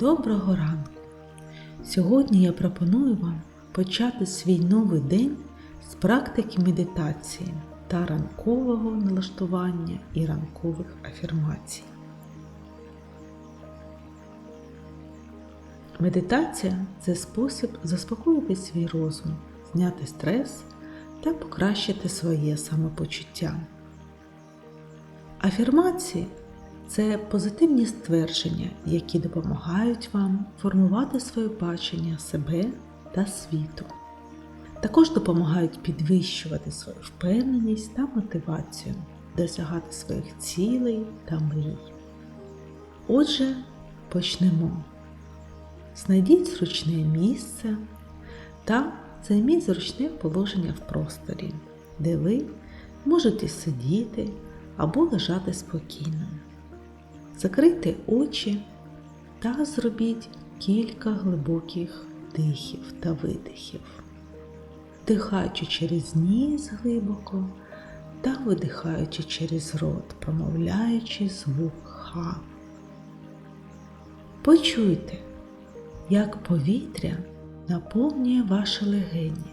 Доброго ранку! Сьогодні я пропоную вам почати свій новий день з практики медитації та ранкового налаштування і ранкових афірмацій. Медитація це спосіб заспокоїти свій розум, зняти стрес та покращити своє самопочуття. Афірмації це позитивні ствердження, які допомагають вам формувати своє бачення себе та світу. Також допомагають підвищувати свою впевненість та мотивацію, досягати своїх цілей та мрій. Отже, почнемо. Знайдіть зручне місце та займіть зручне положення в просторі, де ви можете сидіти або лежати спокійно. Закрийте очі та зробіть кілька глибоких дихів та видихів, вдихаючи через ніс глибоко та видихаючи через рот, промовляючи звук Х. Почуйте, як повітря наповнює ваші легені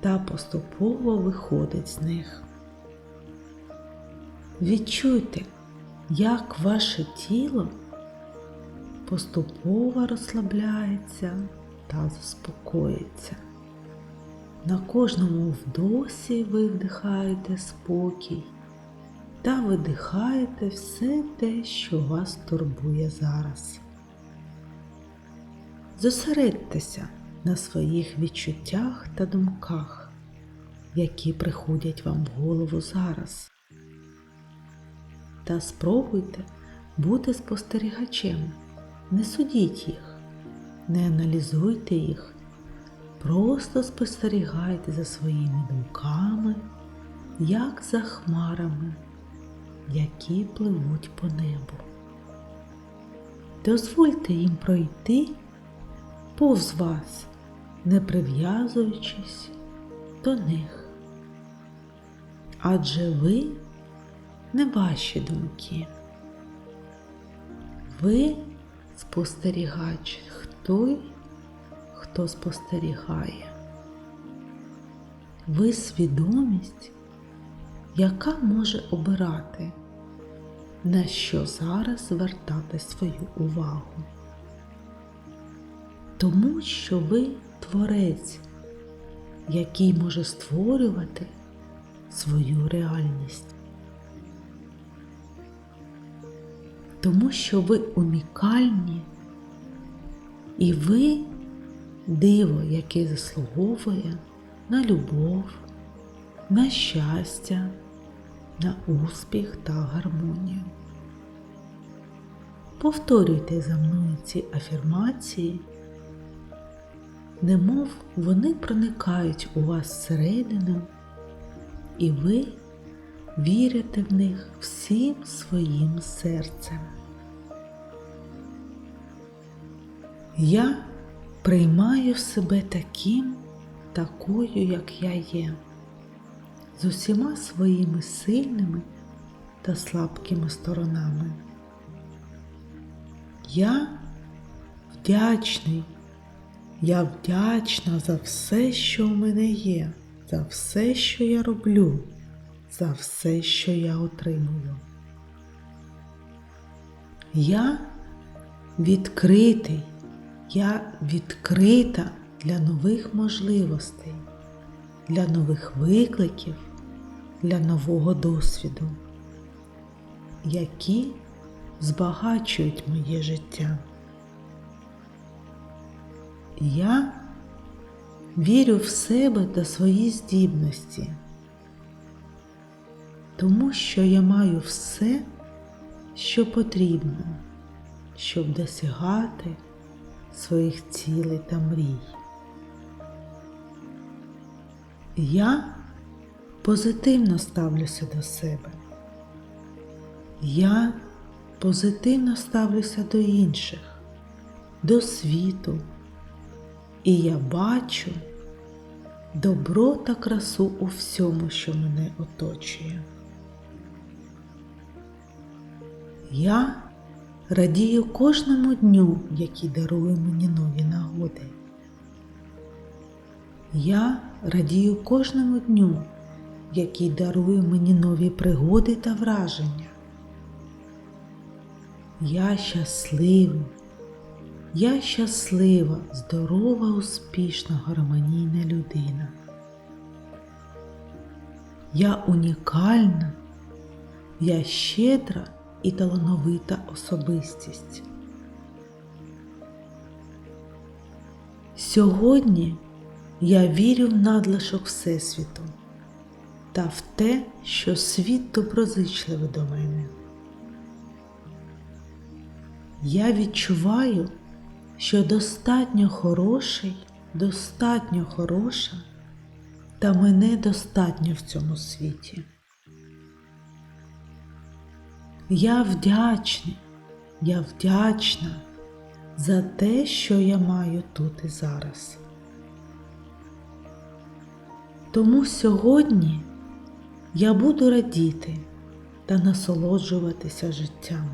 та поступово виходить з них. Відчуйте, як ваше тіло поступово розслабляється та заспокоїться. На кожному вдосі ви вдихаєте спокій та видихаєте все те, що вас турбує зараз. Зосередьтеся на своїх відчуттях та думках, які приходять вам в голову зараз та спробуйте бути спостерігачем. Не судіть їх, не аналізуйте їх, просто спостерігайте за своїми думками, як за хмарами, які пливуть по небу. Дозвольте їм пройти повз вас, не прив'язуючись до них. Адже ви не ваші думки. Ви спостерігач, той, хто спостерігає. Ви свідомість, яка може обирати, на що зараз звертати свою увагу. Тому що ви творець, який може створювати свою реальність. Тому що ви унікальні і ви диво, яке заслуговує на любов, на щастя, на успіх та гармонію. Повторюйте за мною ці афірмації, немов вони проникають у вас всередину, і ви вірите в них всім своїм серцем. Я приймаю себе таким, такою, як я є, з усіма своїми сильними та слабкими сторонами. Я вдячний, я вдячна за все, що в мене є, за все, що я роблю, за все, що я отримую. Я відкритий. Я відкрита для нових можливостей, для нових викликів, для нового досвіду, які збагачують моє життя. Я вірю в себе та свої здібності, тому що я маю все, що потрібно, щоб досягати своїх цілей та мрій. Я позитивно ставлюся до себе. Я позитивно ставлюся до інших, до світу, і я бачу добро та красу у всьому, що мене оточує. Я радію кожному дню, який дарує мені нові нагоди. Я радію кожному дню, який дарує мені нові пригоди та враження. Я щасливий, я щаслива, здорова, успішна, гармонійна людина. Я унікальна, я щедра і талановита особистість. Сьогодні я вірю в надлишок Всесвіту та в те, що світ доброзичливий до мене. Я відчуваю, що достатньо хороший, достатньо хороша, та мене достатньо в цьому світі. Я вдячний, я вдячна за те, що я маю тут і зараз. Тому сьогодні я буду радіти та насолоджуватися життям.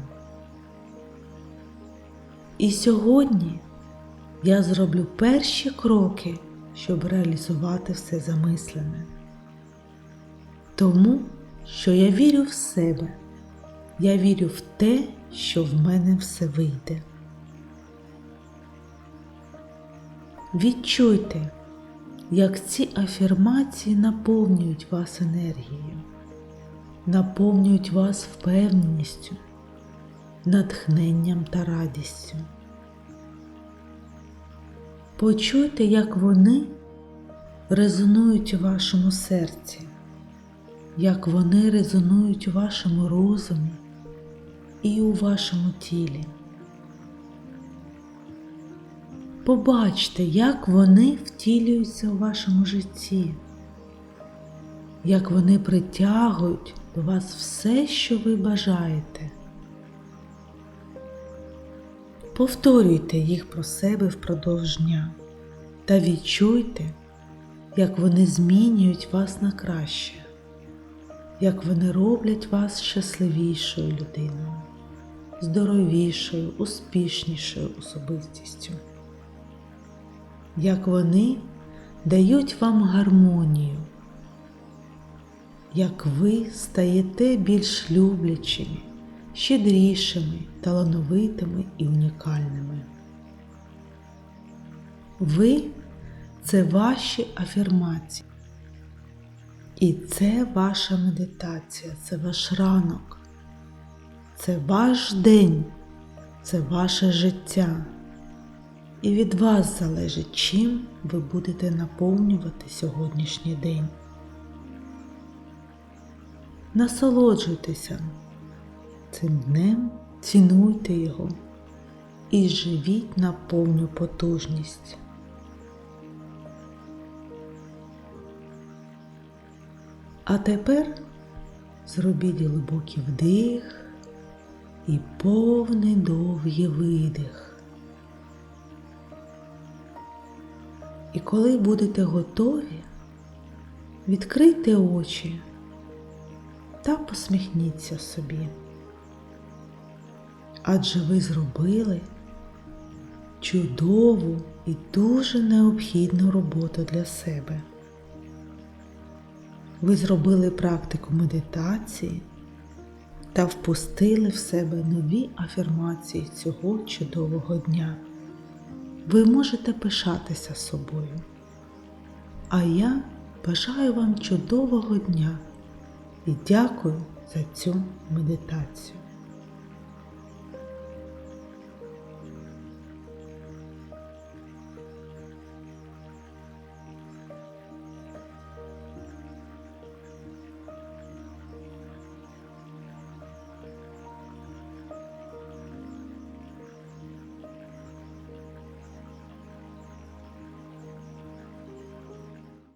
І сьогодні я зроблю перші кроки, щоб реалізувати все замислене. Тому що я вірю в себе, я вірю в те, що в мене все вийде. Відчуйте, як ці афірмації наповнюють вас енергією, наповнюють вас впевненістю, натхненням та радістю. Почуйте, як вони резонують у вашому серці, як вони резонують у вашому розумі і у вашому тілі. Побачте, як вони втілюються у вашому житті, як вони притягують до вас все, що ви бажаєте. Повторюйте їх про себе впродовж дня та відчуйте, як вони змінюють вас на краще, як вони роблять вас щасливішою людиною, здоровішою, успішнішою особистістю, як вони дають вам гармонію, як ви стаєте більш люблячими щедрішими, талановитими і унікальними. Ви це ваші афірмації. І це ваша медитація, це ваш ранок, це ваш день, це ваше життя. І від вас залежить, чим ви будете наповнювати сьогоднішній день. Насолоджуйтеся цим днем цінуйте його і живіть на повну потужність. А тепер зробіть глибокий вдих і повний довгий видих. І коли будете готові, відкрийте очі та посміхніться собі адже ви зробили чудову і дуже необхідну роботу для себе. Ви зробили практику медитації та впустили в себе нові афірмації цього чудового дня. Ви можете пишатися собою. А я бажаю вам чудового дня і дякую за цю медитацію.